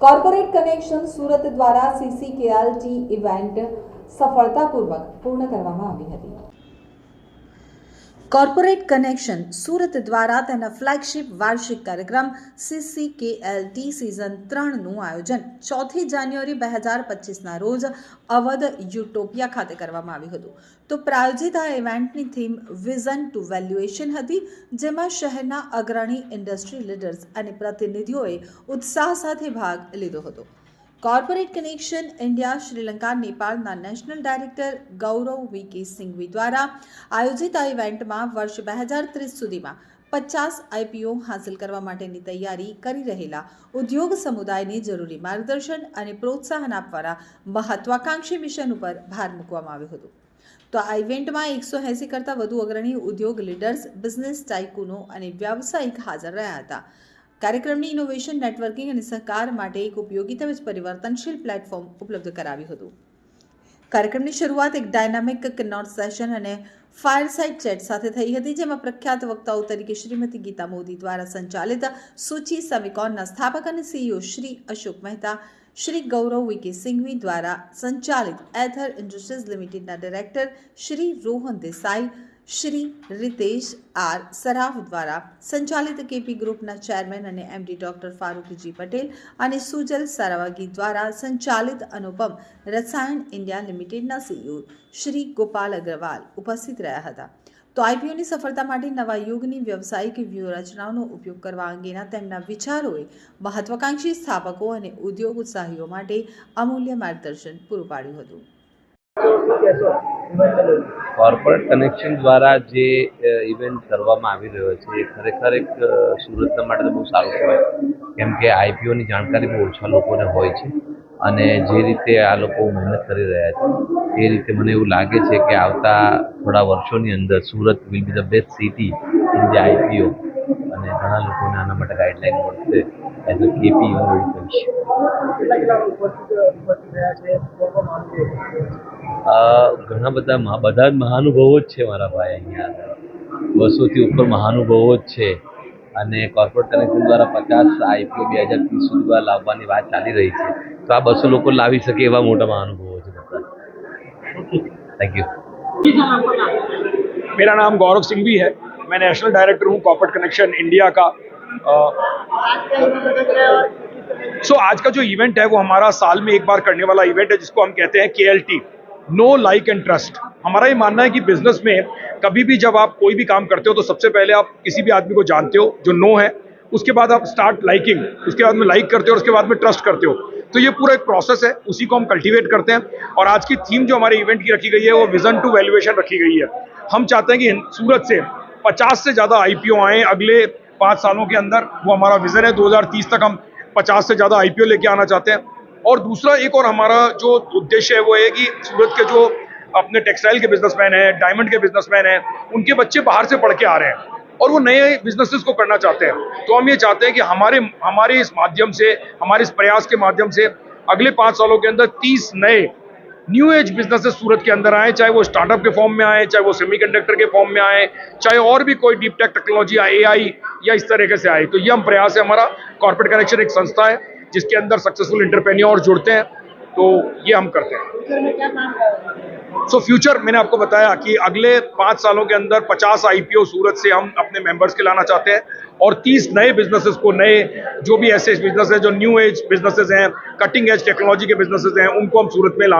Corporate connection Surat દ્વારા સીસીકેએલટી event સફળતાપૂર્વક પૂર્ણ કરવામાં આવી હતી. કોર્પોરેટ કનેક્શન સુરત દ્વારા તેના ફ્લેગશિપ વાર્ષિક કાર્યક્રમ સીસીકેએલટી સિઝન ત્રણનું આયોજન. ચોથી જાન્યુઆરી બે હજાર પચીસના રોજ અવધ યુટોપિયા ખાતે કરવામાં આવ્યું હતું. તો પ્રાયોજિત આ ઇવેન્ટની થીમ વિઝન ટુ વેલ્યુએશન હતી, જેમાં શહેરના અગ્રણી ઇન્ડસ્ટ્રી લીડર્સ અને પ્રતિનિધિઓએ ઉત્સાહ સાથે ભાગ લીધો હતો. કોર્પોરેટ કનેક્શન ઇન્ડિયા શ્રીલંકા નેપાળના નેશનલ ડાયરેક્ટર ગૌરવ વી કે સિંઘવી દ્વારા આયોજિત આ ઇવેન્ટમાં વર્ષ બે હજાર ત્રીસ સુધીમાં પચાસ આઈપીઓ હાંસલ કરવા માટેની તૈયારી કરી રહેલા ઉદ્યોગ સમુદાયને જરૂરી માર્ગદર્શન અને પ્રોત્સાહન આપવાના મહત્વાકાંક્ષી મિશન ઉપર ભાર મૂકવામાં આવ્યો હતો. તો આ ઇવેન્ટમાં એકસો એંસી કરતાં વધુ અગ્રણી ઉદ્યોગ લીડર્સ બિઝનેસ ટાઇકુનો અને વ્યાવસાયિક હાજર રહ્યા હતા. કાર્યક્રમની ઇનોવેશન નેટવર્કિંગ અને સહકાર માટે એક ઉપયોગી તેમજ પરિવર્તનશીલ પ્લેટફોર્મ ઉપલબ્ધ કરાવ્યું હતું. કાર્યક્રમની શરૂઆત એક ડાયનામિક કિન્નોર સેશન અને ફાયરસાઇડ ચેટ સાથે થઈ હતી, જેમાં પ્રખ્યાત વક્તાઓ તરીકે શ્રીમતી ગીતા મોદી દ્વારા સંચાલિત સૂચિ સેમિકોનના સ્થાપક અને સીઈઓ શ્રી અશોક મહેતા, શ્રી ગૌરવ વિકે સિંઘવી દ્વારા સંચાલિત એથર ઇન્ડસ્ટ્રીઝ લિમિટેડના ડાયરેક્ટર શ્રી રોહન દેસાઈ શ્રી રિતેશ આર સરાફ દ્વારા સંચાલિત કેપી ગ્રુપના ચેરમેન અને એમડી ડોક્ટર ફારૂકજી પટેલ અને સુજલ સરાવાગી દ્વારા સંચાલિત અનુપમ રસાયણ ઇન્ડિયા લિમિટેડના સીઈઓ શ્રી ગોપાલ અગ્રવાલ ઉપસ્થિત રહ્યા હતા. તો આઈપીઓની સફળતા માટે નવા યુગની વ્યવસાયિક વ્યૂહરચનાઓનો ઉપયોગ કરવા અંગેના તેમના વિચારોએ મહત્વાકાંક્ષી સ્થાપકો અને ઉદ્યોગ ઉત્સાહીઓ માટે અમૂલ્ય માર્ગદર્શન પૂરું પાડ્યું હતું. કોર્પોરેટ કનેક્શન દ્વારા જે ઇવેન્ટ કરવામાં આવી રહ્યો છે, એ ખરેખર એક સુરતના માટે બહુ સારું કહેવાય. કેમ કે આઈપીઓની જાણકારી બહુ ઓછા લોકોને હોય છે અને જે રીતે આ લોકો મહેનત કરી રહ્યા છે, એ રીતે મને એવું લાગે છે કે આવતા થોડા વર્ષોની અંદર Surat will be the best city in the IPO અને ઘણા લોકોને આના માટે ગાઈડલાઈન મળશે એઝ અ કેપી હું એવું કહીશ કેટલા કેટલા ઉપસ્થિત ઉપસ્થિત રહ્યા છે કોણ કોણ માનવું અ, ઘણા બધા મહા- બધા જ મહાનુભાવો જ છે મારા ભાઈ અહીંયા આગળ બસોથી ઉપર મહાનુભાવો જ છે અને કોર્પોરેટ કનેક્શન દ્વારા પચાસ આઈપીઓ બે હજાર ત્રીસ સુધીમાં લાવવાની વાત ચાલી રહી છે તો આ બસો લોકો લાવી શકે એવા મોટા મહાનુભાવો છે બધા થેન્ક યુ मेरा नाम गौरव सिंह भी है मैं नेशनल डायरेक्टर हूँ कॉर्पोरेट कनेक्शन इंडिया का सो आज का जो इवेंट है वो हमारा साल में एक बार करने वाला इवेंट है जिसको हम कहते हैं के नो लाइक एंड ट्रस्ट हमारा ये मानना है कि बिज़नेस में कभी भी जब आप कोई भी काम करते हो तो सबसे पहले आप किसी भी आदमी को जानते हो जो नो है। उसके बाद आप स्टार्ट लाइकिंग उसके बाद में लाइक करते हो और उसके बाद में ट्रस्ट करते हो। तो ये पूरा एक प्रोसेस है, उसी को हम कल्टीवेट करते हैं। और आज की थीम जो हमारे इवेंट की रखी गई है, वो विजन टू वैल्यूएशन रखी गई है। हम चाहते हैं कि सूरत से 50 से ज़्यादा आईपीओ आए अगले पाँच सालों के अंदर। वो हमारा विजन है 2030 तक हम 50 से ज़्यादा आईपीओ लेके आना चाहते हैं। और दूसरा एक और हमारा जो उद्देश्य है वो है कि सूरत के जो अपने टेक्सटाइल के बिजनेसमैन हैं, डायमंड के बिजनेसमैन हैं, उनके बच्चे बाहर से पढ़ के आ रहे हैं और वो नए बिजनेसेस को करना चाहते हैं। तो हम ये चाहते हैं कि हमारे हमारे इस माध्यम से, हमारे इस प्रयास के माध्यम से अगले पाँच सालों के अंदर तीस नए न्यू एज बिजनेसेस सूरत के अंदर आए, चाहे वो स्टार्टअप के फॉर्म में आए, चाहे वो सेमीकंडक्टर के फॉर्म में आए, चाहे और भी कोई डीप टेक टेक्नोलॉजी या एआई या इस तरीके से आए। तो ये हम प्रयास है, हमारा कॉर्पोरेट कनेक्शन एक संस्था है जिसके अंदर सक्सेसफुल इंटरप्रेन्योर जुड़ते हैं तो ये हम करते हैं। सो फ्यूचर मैंने आपको बताया कि अगले पाँच सालों के अंदर 50 आईपीओ सूरत से हम अपने मेंबर्स के लाना चाहते हैं और 30 नए बिजनेसेस को नए जो भी ऐसे बिज़नेस हैं जो न्यू एज बिजनेसेस हैं कटिंग एज टेक्नोलॉजी के बिजनेसेस हैं उनको हम सूरत में ला